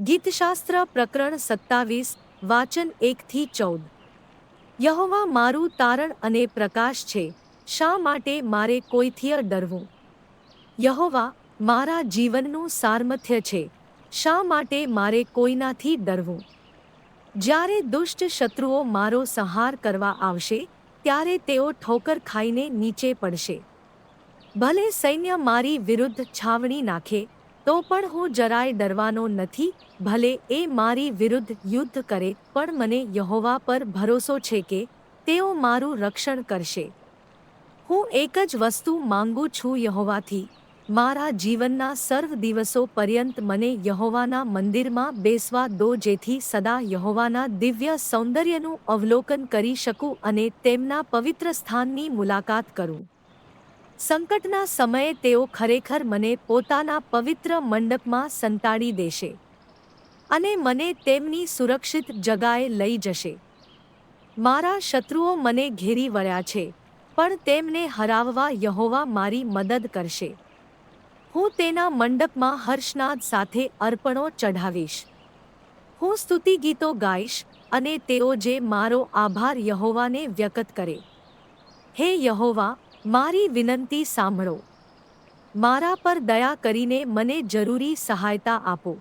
ગીતશાસ્ત્ર પ્રકરણ સત્તાવીસ, વાચન એકથી ચૌદ. યહોવા મારું તારણ અને પ્રકાશ છે, શા માટે મારે કોઈથી ડરવું? યહોવા મારા જીવનનું સારમથ્ય છે, શા માટે મારે કોઈનાથી ડરવું? જ્યારે દુષ્ટ શત્રુઓ મારો સંહાર કરવા આવશે, ત્યારે તેઓ ઠોકર ખાઈને નીચે પડશે. ભલે સૈન્ય મારી વિરુદ્ધ છાવણી નાખે તો પણ હું જરાય ડરવાનો નથી, ભલે એ મારી વિરુદ્ધ યુદ્ધ કરે, પણ મને યહોવા પર ભરોસો છે કે તેઓ મારું રક્ષણ કરશે. હું એક જ વસ્તુ માંગુ છું યહોવાથી, મારા જીવનના સર્વ દિવસો પર્યંત મને યહોવાના મંદિરમાં બેસવા દો, જેથી સદા યહોવાના દિવ્ય સૌંદર્યનું અવલોકન કરી શકું અને તેમના પવિત્ર સ્થાનની મુલાકાત કરું. સંકટના સમયે તેઓ ખરેખર મને પોતાના પવિત્ર મંડપમાં સંતાડી દેશે અને મને તેમની સુરક્ષિત જગાએ લઈ જશે. મારા શત્રુઓ મને ઘેરી વળ્યા છે, પણ તેમને હરાવવા યહોવા મારી મદદ કરશે. હું તેના મંડપમાં હર્ષનાદ સાથે અર્પણો ચઢાવીશ. હું સ્તુતિ ગીતો ગાઈશ અને તેઓ જે મારો આભાર યહોવાને વ્યક્ત કરે. હે યહોવા મારી વિનંતી સાંભળો. મારા પર દયા કરીને મને જરૂરી સહાયતા આપો.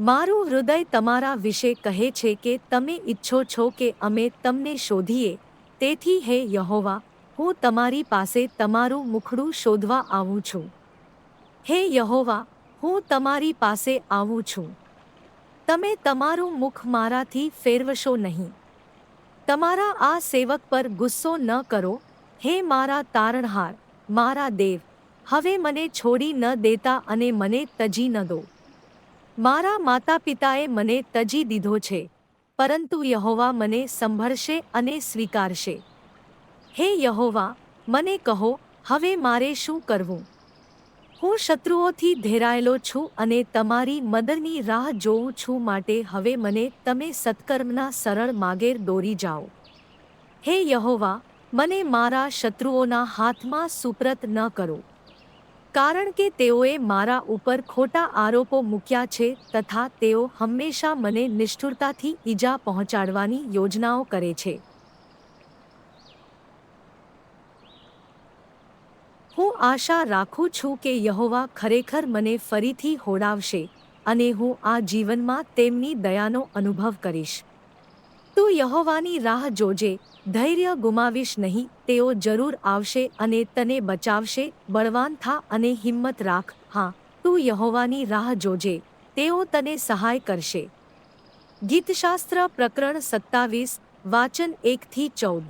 મારું હૃદય તમારા વિશે કહે છે કે તમે ઈચ્છો છો કે અમે તમને શોધીએ. તેથી હે યહોવા, હું તમારી પાસે તમારું મુખડું શોધવા આવું છું. હે યહોવા, હું તમારી પાસે આવું છું. તમે તમારું મુખ મારાથી ફેરવશો નહીં. તમારા આ સેવક પર ગુસ્સો ન કરો. હે મારા તારણહાર, મારા દેવ, હવે મને છોડી ન દેતા અને મને તજી ન દો. મારા માતા પિતાએ મને તજી દીધો છે, પરંતુ યહોવા મને સંભળશે અને સ્વીકારશે. હે યહોવા, મને કહો, હવે મારે શું કરવું? હું શત્રુઓથી ઘેરાયેલો છું અને તમારી મદદની રાહ જોઉં છું માટે હવે મને તમે સત્કર્મના સરળ માગેર દોરી જાઓ. હે યહોવા મને મારા શત્રુઓના હાથમાં સુપ્રત ન કરો. કારણ કે તેઓએ મારા ઉપર ખોટા આરોપો મૂક્યા છે તથા તેઓ હંમેશા મને નિષ્ઠુરતાથી ઈજા પહોંચાડવાની યોજનાઓ કરે છે. હું આશા રાખું છું કે યહોવા ખરેખર મને ફરીથી હોડાવશે અને હું આ જીવનમાં તેમની દયાનો અનુભવ કરીશ. તું યહોવાની રાહ જોજે ધૈર્ય ગુમાવીશ નહીં, તેઓ જરૂર આવશે અને તને બચાવશે, બળવાન થા અને હિંમત રાખ. હા, તું યહોવાની રાહ જોજે, તેઓ તને સહાય કરશે. ગીતશાસ્ત્ર પ્રકરણ સત્તાવીસ, વાચન એકથી ચૌદ.